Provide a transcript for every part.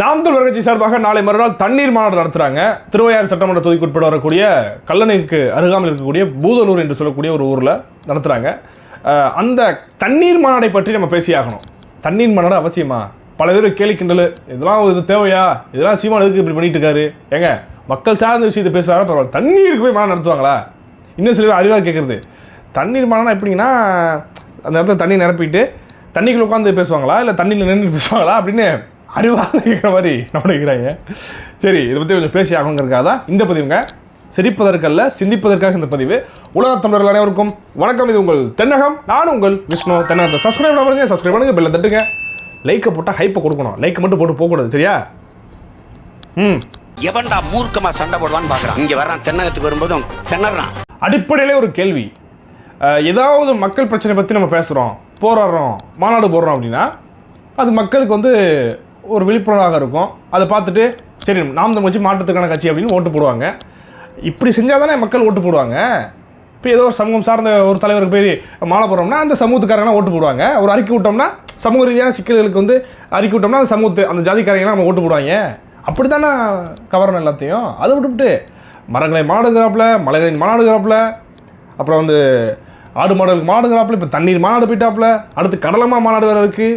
நாம் தமிழர் கட்சி சார்பாக நாளை மறுநாள் தண்ணீர் மாநாடு நடத்துகிறாங்க திருவையாறு சட்டமன்ற தொகுதிக்கு உட்பட வரக்கூடிய கல்லணைக்கு அருகாமல் இருக்கக்கூடிய பூதலூர் என்று சொல்லக்கூடிய ஒரு ஊரில் நடத்துகிறாங்க அந்த தண்ணீர் மாநாடை பற்றி நம்ம பேசியாகணும். தண்ணீர் மாநாடு அவசியமா? பல பேர் கேலி கிண்டல் இதெல்லாம் இது தேவையா? இதெல்லாம் சீமான் எதுக்கு இப்படி பண்ணிட்டு இருக்காரு? ஏங்க மக்கள் சார்ந்த விஷயத்தை பேசுகிறாங்க பரவாயில்ல. தண்ணீருக்கு போய் மாநாடு நடத்துவாங்களா? இன்னும் சில பேர் அறிவாக கேட்குறது தண்ணீர் மாநாடு எப்படின்னா அந்த இடத்துல தண்ணி நிரப்பிட்டு தண்ணிக்குள்ள உட்காந்து பேசுவாங்களா? இல்லை தண்ணியில் நின்று பேசுவாங்களா? அப்படின்னு அறிவாக கேட்குற மாதிரி நினைக்கிறாங்க சரி இதை பற்றி கொஞ்சம் பேசி ஆகணுங்கிறதுக்காக தான் இந்த பதிவுங்க. சிரிப்பதற்கல்ல சிந்திப்பதற்காக இந்த பதிவு. உலக தமிழர்கள் அனைவருக்கும் வணக்கம். இது உங்கள் தென்னகம். நான் உங்கள் விஷ்ணு. தென்னகத்தை சப்ஸ்கிரைப் பண்ணுங்க சப்ஸ்கிரைப் பண்ணுங்க பெல்ல தட்டுங்க. லைக்கை போட்டால் ஹைப்பை கொடுக்கணும். லைக் மட்டும் போட்டு போகக்கூடாது சரியா? ம். எவன்டா மூர்க்கமா சண்டை போடுவான்னு பாக்குறான். இங்க வர்றான் தென்னகத்துக்கு வரும்போதும் திணறான் அடிப்படையிலே ஒரு கேள்வி. ஏதாவது மக்கள் பிரச்சனை பற்றி நம்ம பேசுகிறோம் போராடுறோம் மாநாடு போடுறோம் அப்படின்னா அது மக்களுக்கு வந்து ஒரு விழிப்புணர்வாக இருக்கும். அதை பார்த்துட்டு சரி நாம் தமிழ் வச்சு மாற்றத்துக்கான கட்சி அப்படின்னு ஓட்டு போடுவாங்க. இப்படி செஞ்சால் தானே மக்கள் ஓட்டு போடுவாங்க? இப்போ ஏதோ ஒரு சமூகம் சார்ந்த ஒரு தலைவருக்கு போய் மாலை போடுறோம்னா அந்த சமூகத்துக்காரங்களாம் ஓட்டு போடுவாங்க. ஒரு அறிக்கை விட்டோம்னா சமூக ரீதியான சிக்கல்களுக்கு வந்து அறிக்கை விட்டோம்னா அந்த சமூகத்து அந்த ஜாதிக்காரங்களாம் நம்ம ஓட்டு போடுவாங்க. அப்படி தானே கவரணும் எல்லாத்தையும்? அதை விட்டுவிட்டு மரங்களை மாடுங்கிறாப்புல மலைகளின் மாநாடுகிறாப்புல அப்புறம் வந்து ஆடு மாடுகளுக்கு மாடுங்கிறாப்புல இப்போ தண்ணீர் மாநாடு போயிட்டாப்புல அடுத்து கடலமா மாநாடு வேறு இருக்குது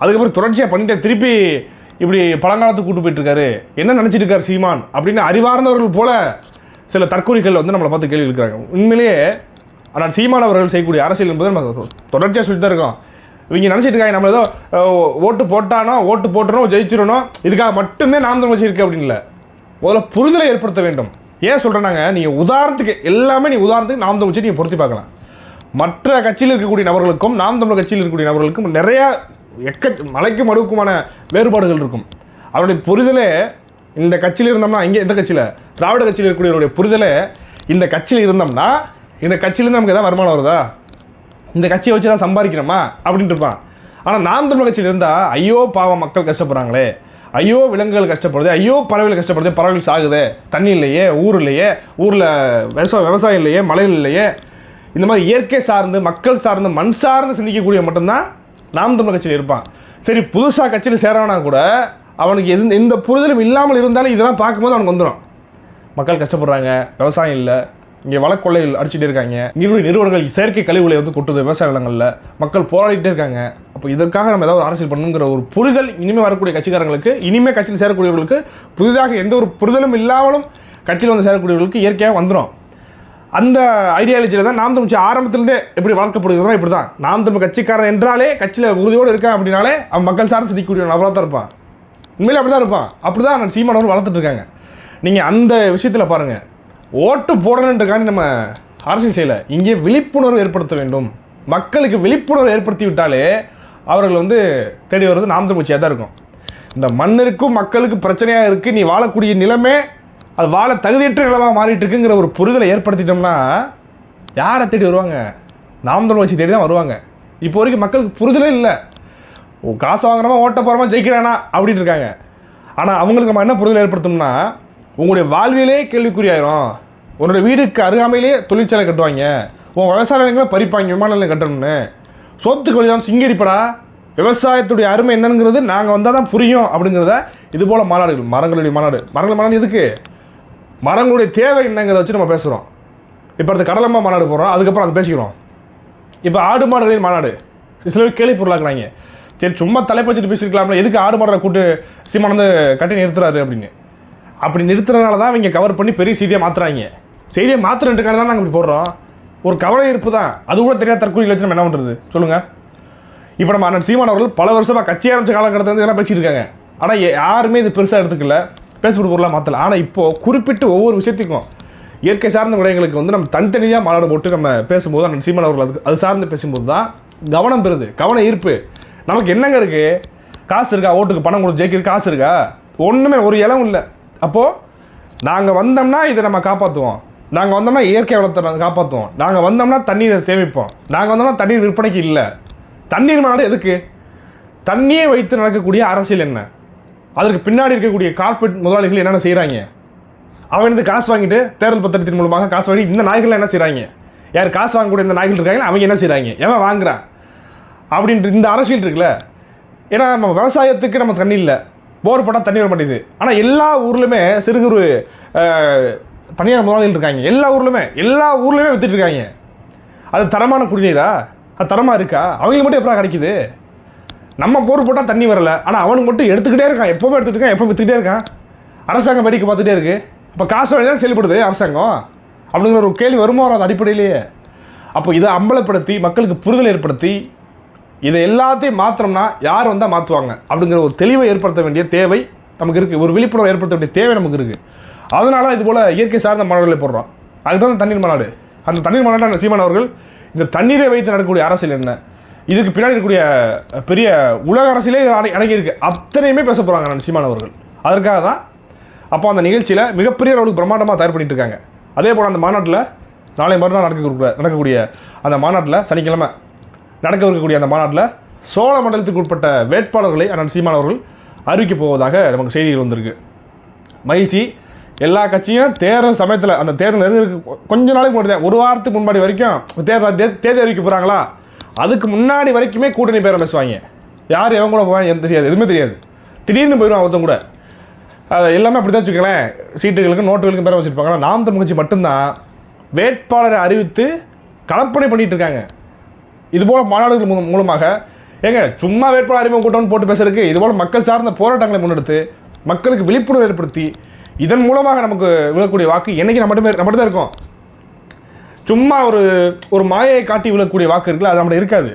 அதுக்கப்புறம் தொடர்ச்சியாக பண்ணிட்டு திருப்பி இப்படி பழங்காலத்துக்கு கூட்டு போயிட்டுருக்காரு. என்ன நினச்சிட்டு இருக்கார் சீமான்? அப்படின்னு அறிவார்ந்தவர்கள் போல சில தற்கொலைகள் வந்து நம்மளை பார்த்து கேள்வி இருக்கிறாங்க உண்மையிலேயே ஆனால் சீமான் அவர்கள் செய்யக்கூடிய அரசியல் என்பது நம்ம தொடர்ச்சியாக சொல்லிட்டு தான் இருக்கோம். இவங்க நினச்சிட்டு இருக்காங்க நம்ம ஏதோ ஓட்டு போட்டானோ ஓட்டு போட்டுறோம் ஜெயிச்சிடணும் இதுக்காக மட்டுமே நாம் தமிழ் வச்சிருக்கு அப்படின்னு இல்லை. முதல்ல புரிதலை ஏற்படுத்த வேண்டும். ஏன் சொல்கிறேன்னாங்க நீங்கள் உதாரணத்துக்கு எல்லாமே நீ உதாரணத்துக்கு நாம் தமிழ் வச்சு நீங்கள் பொருத்தி பார்க்கலாம். மற்ற கட்சியில் இருக்கக்கூடிய நபர்களுக்கும் நாம் தமிழ் கட்சியில் இருக்கக்கூடிய நபர்களுக்கும் நிறையா எக்க மலைக்கும் மடுவுக்குமான வேறுபாடுகள் இருக்கும். அவருடைய புரிதலே இந்த கட்சியில் இருந்தோம்னா இங்கே எந்த கட்சியில்? திராவிட கட்சியில் இருக்கக்கூடியவருடைய புரிதலே இந்த கட்சியில் இருந்தோம்னா இந்த கட்சியிலேருந்து நமக்கு எதாவது வருமானம் வருதா? இந்த கட்சியை வச்சு தான் சம்பாதிக்கிறோமா அப்படின்ட்டு இருப்பான். ஆனால் நாம் தமிழ் கட்சியில் இருந்தால் ஐயோ பாவம் மக்கள் கஷ்டப்படுறாங்களே. ஐயோ விலங்குகள் கஷ்டப்படுது. ஐயோ பறவைகள் கஷ்டப்படுது. பறவைகள் சாகுது. தண்ணி இல்லையே ஊர் இல்லையே ஊரில் விவசாயம் விவசாயம் இல்லையே மலைகள் இல்லையே. இந்த மாதிரி இயற்கை சார்ந்து மக்கள் சார்ந்து மண் சார்ந்து சிந்திக்கக்கூடிய மட்டும்தான் நாம் தமிழர் கட்சியில் இருப்பான். சரி புதுசாக கட்சியில் சேரானா கூட அவனுக்கு எது எந்த புரிதலும் இல்லாமல் இருந்தாலும் இதெல்லாம் பார்க்கும்போது அவனுக்கு வந்துடும் மக்கள் கஷ்டப்படுறாங்க விவசாயம் இல்லை இங்கே வளக்கொள்ளைகள் அடிச்சுட்டே இருக்காங்க. நீர்வழி நிறுவனங்கள் செயற்கை கழிவுகளை வந்து கொட்டுது விவசாய நிலங்களில். மக்கள் போராடிட்டே இருக்காங்க. அப்போ இதற்காக நம்ம ஏதாவது அரசியல் பண்ணணுங்கிற ஒரு புரிதல் இனிமேல் வரக்கூடிய கட்சிக்காரங்களுக்கு இனிமேல் கட்சியில் சேரக்கூடியவர்களுக்கு புதிதாக எந்த ஒரு புரிதலும் இல்லாமலும் கட்சியில் வந்து சேரக்கூடியவர்களுக்கு இயற்கையாக வந்துடும் அந்த ஐடியாலஜியில் தான் நாம் தமிழ் ஆரம்பத்திலேருந்தே எப்படி வளர்க்கப்படுகிறதுனா இப்படி தான் நாம் தமிழ் கட்சிக்காரன் என்றாலே கட்சியில் உறுதியோடு இருக்கான் அப்படின்னாலே அவன் மக்கள் சார்ந்து சிந்திக்கக்கூடிய நபராக தான் இருப்பான். உண்மையிலே அப்படி தான் இருப்பான் அப்படி தான் சீமானவர் வளர்த்துட்டு நீங்கள் அந்த விஷயத்தில் பாருங்கள் ஓட்டு போடணுன்றக்காண்டி நம்ம அரசியல் செய்யலை. இங்கே விழிப்புணர்வு ஏற்படுத்த வேண்டும். மக்களுக்கு விழிப்புணர்வு ஏற்படுத்தி விட்டாலே அவர்கள் வந்து தேடி வர்றது நாம் தமிழ்ச்சியாக தான் இருக்கும். இந்த மண்ணிற்கும் மக்களுக்கு பிரச்சனையாக இருக்குது நீ வாழக்கூடிய நிலமே அது வாழ தகுதியற்ற நிலமாக மாறிட்டு இருக்குங்கிற ஒரு புரிதலை ஏற்படுத்திட்டோம்னா யாரை தேடி வருவாங்க? நாம் தமிழ் வச்சு தேடி தான் வருவாங்க. இப்போ வரைக்கும் மக்களுக்கு புரிதலே இல்லை. காசு வாங்குறமா ஓட்ட போகிறோமா ஜெயிக்கிறானா? அப்படின்னு இருக்காங்க. ஆனால் அவங்களுக்கு நம்ம என்ன புரிதல் ஏற்படுத்தணும்னா உங்களுடைய வாழ்வியலே கேள்விக்குறியாயிரும். உன்னோட வீடுக்கு அருகாமையிலே தொழிற்சாலை கட்டுவாங்க. உன் விவசாய நிலங்களை பறிப்பாங்க விமான நிலையம் கட்டணும்னு. சொத்துக்கு வழிதான் சிங்கடிப்படா விவசாயத்துடைய அருமை என்னங்கிறது நாங்கள் வந்தால் தான் புரியும் அப்படிங்கிறத இது போல் மாநாடுகள் மரங்களுடைய மாநாடு. மரங்கள் மாநாடு எதுக்கு? மரங்களுடைய தேவை என்னங்கிறத வச்சு நம்ம பேசுகிறோம் இப்போ அடுத்து கடலம்மா மாநாடு போகிறோம் அதுக்கப்புறம் அதை பேசிக்கிறோம். இப்போ ஆடு மாடுகளின் மாநாடு. சில பேர் கேள்வி பொருளாக்குறாங்க. சரி சும்மா தலைப்பு வச்சுட்டு பேசியிருக்கலாம்ல. எதுக்கு ஆடு மாடை கூட்டு சீமான் வந்து கட்டி நிறுத்துறாரு அப்படின்னு. அப்படி நிறுத்துறதுனால தான் இவங்க கவர் பண்ணி பெரிய செய்தியாக மாற்றுறாங்க செய்தியை மாற்றுறதுக்காக தான் நாங்கள் இப்படி போடுறோம். ஒரு கவலை இருப்பு தான். அது கூட தெரியாத தற்கொலையில் வச்சு நம்ம என்ன பண்ணுறது சொல்லுங்கள் இப்போ நம்ம அண்ணன் சீமான் அவர்கள் பல வருஷமாக கட்சி ஆரம்பித்த காலகட்டத்தில் வந்து இதெல்லாம் பேசிட்டு இருக்காங்க. ஆனால் யாருமே இது பெருசாக எடுத்துக்கல. பேசப்பட்டு பொருளாக மாற்றல ஆனால் இப்போது குறிப்பிட்டு ஒவ்வொரு விஷயத்துக்கும் இயற்கை சார்ந்த விடயங்களுக்கு வந்து நம்ம தனித்தனியாக மாநாடு போட்டு நம்ம பேசும்போது அந்த சீமான் அவர்கள் அதுக்கு அது சார்ந்து பேசும்போது தான் கவனம் பெறுது. கவன ஈர்ப்பு. நமக்கு என்னங்க இருக்குது காசு இருக்கா? ஓட்டுக்கு பணம் கொடுத்து ஜெயிக்கிறதுக்கு காசு இருக்கா? ஒன்றுமே ஒரு இலவும் இல்லை. அப்போது நாங்கள் வந்தோம்னா இதை நம்ம காப்பாற்றுவோம் நாங்கள் வந்தோம்னா இயற்கை வளத்தை நாங்கள் காப்பாற்றுவோம் நாங்கள் வந்தோம்னா தண்ணீரை சேமிப்போம். நாங்கள் வந்தோம்னா தண்ணீர் விற்பனைக்கு இல்லை. தண்ணீர் மாநாடு எதுக்கு? தண்ணியை வைத்து நடக்கக்கூடிய அரசியல் என்ன? அதற்கு பின்னாடி இருக்கக்கூடிய கார்ப்பரேட் முதலாளிகள் என்னென்ன செய்கிறாங்க அவன் வந்து காசு வாங்கிட்டு தேர்தல் பத்திரத்தின் மூலமாக காசு வாங்கி இந்த நாய்கள் என்ன செய்கிறாங்க யார் காசு வாங்கக்கூடிய இந்த நாய்கள் இருக்காங்க அவங்க என்ன செய்கிறாங்க எவன் வாங்குறான் அப்படின்ட்டு இந்த அரசியல் இருக்குல்ல. ஏன்னா நம்ம விவசாயத்துக்கு நம்ம தண்ணி இல்லை. போர் போட்டால் தண்ணி வர மாட்டேங்குது. ஆனால் எல்லா ஊர்லேயுமே சிறு குறு தனியார் முதலாளிகள் இருக்காங்க. எல்லா ஊர்லேயுமே எல்லா ஊர்லேயுமே வித்துட்டு இருக்காங்க. அது தரமான குடிநீரா? அது தரமாக இருக்கா? அவங்களுக்கு மட்டும் எப்படா கிடைக்குது? நம்ம போர் போட்டால் தண்ணி வரல. ஆனால் அவனுக்கு மட்டும் எடுத்துக்கிட்டே இருக்கான். எப்போவுமே எடுத்துகிட்டு இருக்கான் எப்போ வித்துக்கிட்டே இருக்கான். அரசாங்கம் வேடிக்கை பார்த்துட்டே இருக்குது இப்போ காசு வழி தான் செயல்படுது அரசாங்கம். அப்படிங்கிற ஒரு கேள்வி வருமா வராது அடிப்படையிலேயே. அப்போ இதை அம்பலப்படுத்தி மக்களுக்கு புரிதல் ஏற்படுத்தி இதை எல்லாத்தையும் மாற்றணும்னா யார் வந்தால் மாற்றுவாங்க அப்படிங்கிற ஒரு தெளிவை ஏற்படுத்த வேண்டிய தேவை நமக்கு இருக்குது ஒரு விழிப்புணர்வு ஏற்படுத்த வேண்டிய தேவை நமக்கு இருக்குது அதனால இது போல் இயற்கை சார்ந்த மாநாடுகளை போடுறோம். அதுதான் தண்ணீர் மாநாடு. அந்த தண்ணீர் மாநாட்டில் சீமான் அவர்கள் இந்த தண்ணீரை வைத்து நடக்கக்கூடிய அரசியல் என்ன? இதுக்கு பின்னாடி இருக்கக்கூடிய பெரிய உலக அரசியலே இது அடங்கி அடங்கியிருக்கு. அத்தனையுமே பேச போகிறாங்க நான் சீமான் அவர்கள். அதற்காக தான் அப்போ அந்த நிகழ்ச்சியில் மிகப்பெரிய அளவுக்கு பிரம்மாண்டமாக தயார் பண்ணிட்டு இருக்காங்க. அதே போல் அந்த மாநாட்டில் நாளை மறுநாள் நடக்கக்கூடிய நடக்கக்கூடிய அந்த மாநாட்டில் சனிக்கிழமை நடக்க இருக்கக்கூடிய அந்த மாநாட்டில் சோழ மண்டலத்துக்கு உட்பட்ட வேட்பாளர்களை அண்ணன் சீமான் அவர்கள் அறிவிக்கப் போவதாக நமக்கு செய்திகள் வந்திருக்கு. மகிழ்ச்சி. எல்லா கட்சியும் தேர்தல் சமயத்தில் அந்த தேர்தல் நெருங்க கொஞ்ச நாளைக்கு முன்னாடி ஒரு வாரத்துக்கு முன்னாடி வரைக்கும் தேர்தல் தே- தேதி அறிவிக்க போகிறாங்களா அதுக்கு முன்னாடி வரைக்குமே கூட்டணி பேரம் பேசுவாங்க யார் எவன் கூட போவாங்க எனக்கு தெரியாது. எதுவுமே தெரியாது. திடீர்னு போயிடும் ஒருத்தன் கூட. அது எல்லாமே அப்படி தான் வச்சுக்கலேன் சீட்டுகளுக்கும் நோட்டுகளுக்கும் பேரம் வச்சுருப்பாங்க ஆனால் நாம் தமிழ் கட்சி மட்டும்தான் வேட்பாளரை அறிவித்து கலப்பணி பண்ணிகிட்டு இருக்காங்க. இதுபோல் மாநாடுகள் மூலமாக. ஏங்க சும்மா வேட்பாளர் அறிமுக கூட்டம்னு போட்டு பேசுறதுக்கு இதுபோல் மக்கள் சார்ந்த போராட்டங்களை முன்னெடுத்து மக்களுக்கு விழிப்புணர்வு ஏற்படுத்தி இதன் மூலமாக நமக்கு விழக்கூடிய வாக்கு என்னைக்கு நம்ம மட்டுமே நம்மகிட்ட தான் இருக்கும். சும்மா ஒரு ஒரு மாயையை காட்டி விழக்கூடிய வாக்கு இருக்குல்ல அது நம்மகிட்ட இருக்காது.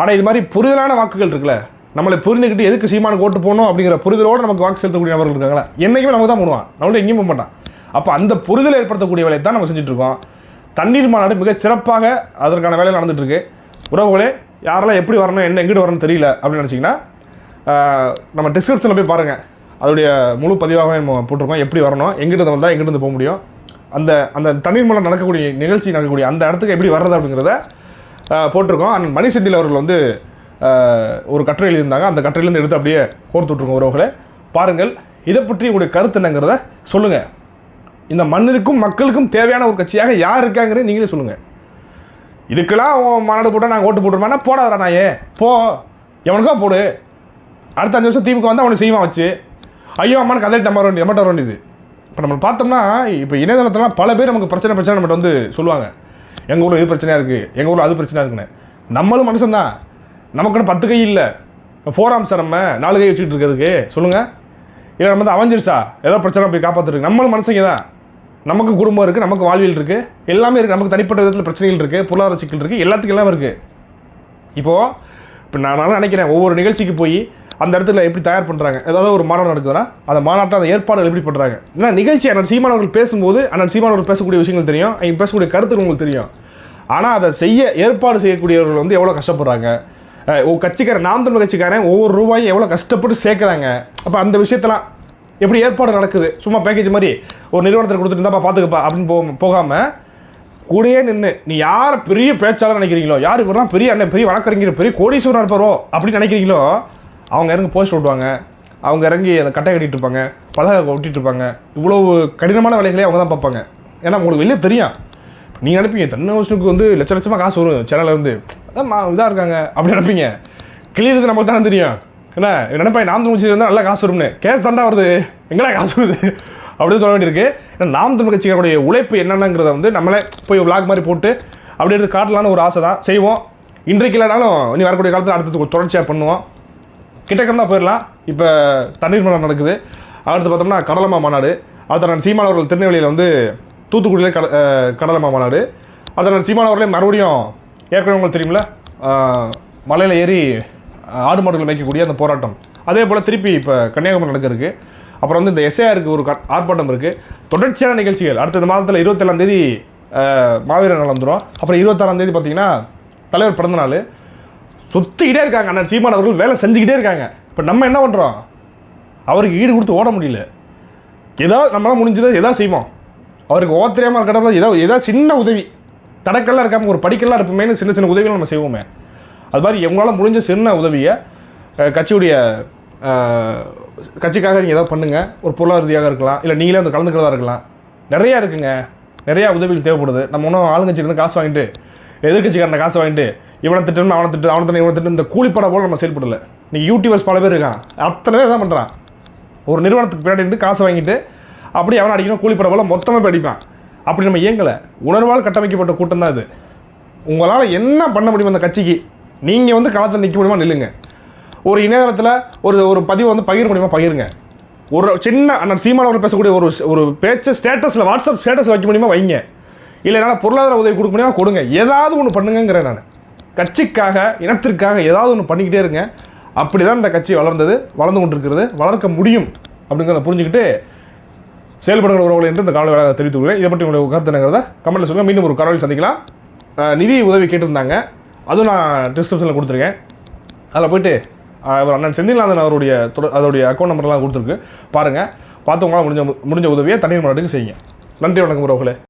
ஆனால் இது மாதிரி புரிதலான வாக்குகள் இருக்குல்ல நம்மளை புரிஞ்சுக்கிட்டு எதுக்கு சீமானுக்கு ஓட்டு போகணும் அப்படிங்கிற புரிதலோடு நமக்கு வாக்கு செலுத்தக்கூடிய நபர்கள் இருக்காங்களா? என்றைக்குமே நமக்கு தான் போடுவான் நம்மளோட எங்கேயும் போக மாட்டான். அப்போ அந்த புரிதலை ஏற்படுத்தக்கூடிய வேலையை தான் நம்ம செஞ்சுட்ருக்கோம். தண்ணீர் மாநாடு மிக சிறப்பாக அதற்கான வேலை நடந்துகிட்ருக்கு உறவுகளே யாரெல்லாம் எப்படி வரணும் என்ன எங்கிட்டு வரணும்னு தெரியல அப்படின்னு நினச்சிங்கன்னா நம்ம டிஸ்கிரிப்ஷனில் போய் பாருங்கள் அதோடைய முழு பதிவாகவே நம்ம போட்டிருக்கோம். எப்படி வரணும் எங்கிட்ட வந்தால் எங்கிட்ட போக முடியும்? அந்த அந்த தண்ணீர் மூலம் நடக்கக்கூடிய நிகழ்ச்சி நடக்கக்கூடிய அந்த இடத்துக்கு எப்படி வர்றது அப்படிங்கிறத போட்டிருக்கோம். அண்ட் மணி செந்தில் அவர்கள் வந்து ஒரு கட்டுரை எழுதியிருந்தாங்க. அந்த கட்டுரையிலேருந்து எடுத்து அப்படியே கோர்த்துட்ருக்கோம் விட்ருக்கோம் பாருங்கள் இதை பற்றி உங்களுடைய கருத்து என்னங்கிறத சொல்லுங்கள் இந்த மண்ணிற்கும் மக்களுக்கும் தேவையான ஒரு கட்சியாக யார் இருக்காங்கிறத நீங்களே சொல்லுங்கள் இதுக்கெல்லாம் உன் மாநாடு போட்டால் நாங்கள் ஓட்டு போட்டுருமானா போடாதடா நாயே. போ. எவனுக்கா போடு. அடுத்த அஞ்சு வருஷம் திமுக வந்து அவனை செய்வான் வச்சு. ஐயோ அம்மானு கதை நம்ம வர வேண்டியது நம்மகிட்ட வர வேண்டியது. இப்போ நம்ம பார்த்தோம்னா இப்போ இணையதளத்துலாம் பல பேர் நமக்கு பிரச்சனை பிரச்சனை நம்மகிட்ட வந்து சொல்லுவாங்க. எங்கள் ஊரில் இது பிரச்சனையாக இருக்குது எங்கள் ஊரில் அது பிரச்சனையாக இருக்குன்னு. நம்மளும் மனுஷன்தான் நமக்குன்னு பத்து கை இல்லை. ஃபோர் சார் நம்ம நாலு கை வச்சுக்கிட்டு இருக்கிறதுக்கு சொல்லுங்கள் இல்லை நம்ம வந்து அவஞ்சிருச்சா ஏதோ பிரச்சனை போய் காப்பாற்றுருக்கு நம்மளும் மனுஷங்க தான். நமக்கு குடும்பம் இருக்குது நமக்கு வாழ்வியல் இருக்குது எல்லாமே இருக்குது நமக்கு தனிப்பட்ட விதத்தில் பிரச்சனைகள் இருக்குது பொருளாதார சிக்கல் இருக்குது எல்லாத்துக்கும் எல்லாம் இருக்குது இப்போது இப்போ நான் நினைக்கிறேன் ஒவ்வொரு நிகழ்ச்சிக்கு போய் அந்த இடத்துல எப்படி தயார் பண்ணுறாங்க ஏதாவது ஒரு மாநாடு நடக்குதுன்னா அந்த மாநாட்டை அந்த ஏற்பாடுகள் எப்படி பண்ணுறாங்க ஏன்னா நிகழ்ச்சி அண்ணன் சீமான் அவர்கள் பேசும்போது அண்ணன் சீமான் அவர்கள் பேசக்கூடிய விஷயங்கள் தெரியும் அவங்க பேசக்கூடிய கருத்துகள் உங்களுக்கு தெரியும். ஆனால் அதை செய்ய ஏற்பாடு செய்யக்கூடியவர்கள் வந்து எவ்வளோ கஷ்டப்படுறாங்க? ஓ கட்சிக்காரன் நாம் தமிழ் கட்சிக்காரன் ஒவ்வொரு ரூபாயும் எவ்வளோ கஷ்டப்பட்டு சேர்க்குறாங்க? அப்போ அந்த விஷயத்தெல்லாம் எப்படி ஏற்பாடு நடக்குது? சும்மா பேக்கேஜ் மாதிரி ஒரு நிறுவனத்தில் கொடுத்துட்டு இருந்தாப்பா பார்த்துக்கப்பா அப்படின்னு போ போகாமல் கூடயே நின்று நீ யார் பெரிய பேச்சாளர் நினைக்கிறீங்களோ யார் இவரெல்லாம் பெரிய அண்ணன் பெரிய வழக்கறிஞர் பெரிய கோடீஸ்வரர் இருப்பாரோ அப்படின்னு நினைக்கிறீங்களோ அவங்க இறங்கி போஸ்ட் ஓட்டுவாங்க அவங்க இறங்கி அந்த கட்டை கட்டிட்டு இருப்பாங்க. பலகை ஒட்டிட்டு இருப்பாங்க. இவ்வளவு கடினமான வேலைகளே அவங்க தான் பார்ப்பாங்க. ஏன்னா உங்களுக்கு வெளியே தெரியும். நீங்கள் நினைப்பீங்க தென்னவசனுக்கு வந்து லட்ச லட்சமாக காசு வரும் சேனலில் அதான் மா இதாக இருக்காங்க. அப்படி நினைப்பீங்க. கிளியறது நமக்கு தானே தெரியும். என்ன நினைப்பேன் நாம் தமிழ் கட்சியில் இருந்தால் நல்லா காசு வரும்னு. கேஸ் தாண்டா வருது. எங்கடா காசு வருது? அப்படின்னு சொல்ல வேண்டியிருக்கு. ஏன்னா நாம் தமிழ் கட்சிகளுடைய உழைப்பு என்னென்னங்கிறத வந்து நம்மளே போய் விளாக் மாதிரி போட்டு அப்படி எடுத்து காட்டலான்னு ஒரு ஆசை தான் செய்வோம். இன்றைக்கு இல்லைனாலும் இனி வரக்கூடிய காலத்தில் அடுத்தது தொடர்ச்சியாக பண்ணுவோம். கிட்டக்கம் தான் போயிடலாம் இப்போ தண்ணீர் மாநாடு நடக்குது. அடுத்து பார்த்தோம்னா கடலம்மா மாநாடு. அடுத்த நான் சீமானவர்கள் திருநெல்வேலியில் வந்து தூத்துக்குடியில் கட கடலம்மா மாநாடு. அடுத்த நான் சீமானவர்களே மறுபடியும் ஏற்கனவே உங்களுக்கு தெரியுமில்ல மலையில் ஏறி ஆடு மாடுகள் மேய்க்கக்கூடிய அந்த போராட்டம். அதே போல் திருப்பி இப்போ கன்னியாகுமரி நடக்கிறதுக்கு அப்புறம் வந்து இந்த எஸ்ஏஆருக்கு ஒரு க- ஆர்ப்பாட்டம் இருக்குது தொடர்ச்சியான நிகழ்ச்சிகள். அடுத்த இந்த மாதத்தில் இருபத்தேழாம் தேதி மாவீரர் நாள் வந்துடும் அப்புறம் இருபத்தாறாம் தேதி பார்த்தீங்கன்னா தலைவர் பிறந்தநாள். சுற்றிக்கிட்டே இருக்காங்க அண்ணன். சீமான் அவர்கள் வேலை செஞ்சுக்கிட்டே இருக்காங்க. இப்போ நம்ம என்ன பண்ணுறோம் அவருக்கு ஈடு கொடுத்து ஓட முடியல. ஏதாவது நம்மளால் முடிஞ்சதை ஏதாவது செய்வோம். அவருக்கு ஓட தெரியாமல் இருக்கிறப்ப ஏதாவது ஏதாவது சின்ன உதவி. தடக்கெல்லாம் இருக்காமல் ஒரு படிக்கெல்லாம் இருப்போமேனு சின்ன சின்ன உதவிகள் நம்ம செய்வோமே. அது மாதிரி எங்களால் முடிஞ்ச சின்ன உதவியை கட்சியுடைய கட்சிக்காக நீங்கள் ஏதாவது பண்ணுங்கள் ஒரு பொருளாதார ரீதியாக இருக்கலாம். இல்லை நீங்களே வந்து கலந்துக்கிறதா இருக்கலாம். நிறையா இருக்குங்க. நிறையா உதவிகள் தேவைப்படுது. நம்ம ஒன்றும் ஆளுங்கட்சியிலேருந்து காசு வாங்கிட்டு எதிர்கட்சிக்காரன காசு வாங்கிட்டு இவனை திட்டணும் அவனை திட்டு அவனை இவனை திட்டம் இந்த கூலிப்படை போல் நம்ம செயல்படலை. இன்றைக்கி யூடியூபர்ஸ் பல பேர் இருக்கான் அத்தனை பேர் தான் பண்ணுறான் ஒரு நிறுவனத்துக்கு பின்னாடி இருந்து காசு வாங்கிட்டு அப்படி அவனை அடிக்கணும் கூலிப்பட போல் மொத்தமாக போய் அடிப்பான். அப்படி நம்ம இயங்கலை. உணர்வால் கட்டமைக்கப்பட்ட கூட்டம் தான் இது உங்களால் என்ன பண்ண முடியும் அந்த கட்சிக்கு நீங்கள் வந்து களத்தில் நிற்க முடியுமா நில்லுங்க. ஒரு இணையதளத்தில் ஒரு ஒரு பதிவை வந்து பகிர முடியுமா பகிருங்க. ஒரு சின்ன அண்ணன் சீமானவர்கள் பேசக்கூடிய ஒரு ஒரு பேச்சு ஸ்டேட்டஸில் வாட்ஸ்அப் ஸ்டேட்டஸ் வைக்க முடியுமா வைங்க. இல்லை என்னால் பொருளாதார உதவி கொடுக்க முடியுமா கொடுங்க. ஏதாவது ஒன்று பண்ணுங்கங்கிறேன் நான். கட்சிக்காக இனத்திற்காக ஏதாவது ஒன்று பண்ணிக்கிட்டே இருங்க. அப்படி தான் இந்த கட்சி வளர்ந்தது வளர்ந்து கொண்டிருக்கிறது. வளர்க்க முடியும் அப்படிங்கிறத புரிஞ்சுக்கிட்டு செயல்படுகிற உறவுகள் என்று இந்த கால வேலை தெரிவித்துக் கொள்கிறேன். இதை பற்றி உங்களுடைய கருத்து என்னங்கிறத கமெண்ட்டில் சொல்லுங்கள் மீண்டும் ஒரு கரவில் சந்திக்கலாம். நிதி உதவி கேட்டிருந்தாங்க. அதுவும் நான் டிஸ்கிரிப்ஷனில் கொடுத்துருக்கேன். அதில் போயிட்டு அவர் அண்ணன் செந்தில்நாதன் அவருடைய அதோடைய அக்கௌண்ட் நம்பர்லாம் கொடுத்துருக்கு. பாருங்கள் பார்த்தவங்களாம் முடிஞ்ச முடிஞ்ச உதவியை தண்ணீர் மாநாட்டுக்கு செய்யுங்க. நன்றி வணக்கம் உறவுகளே.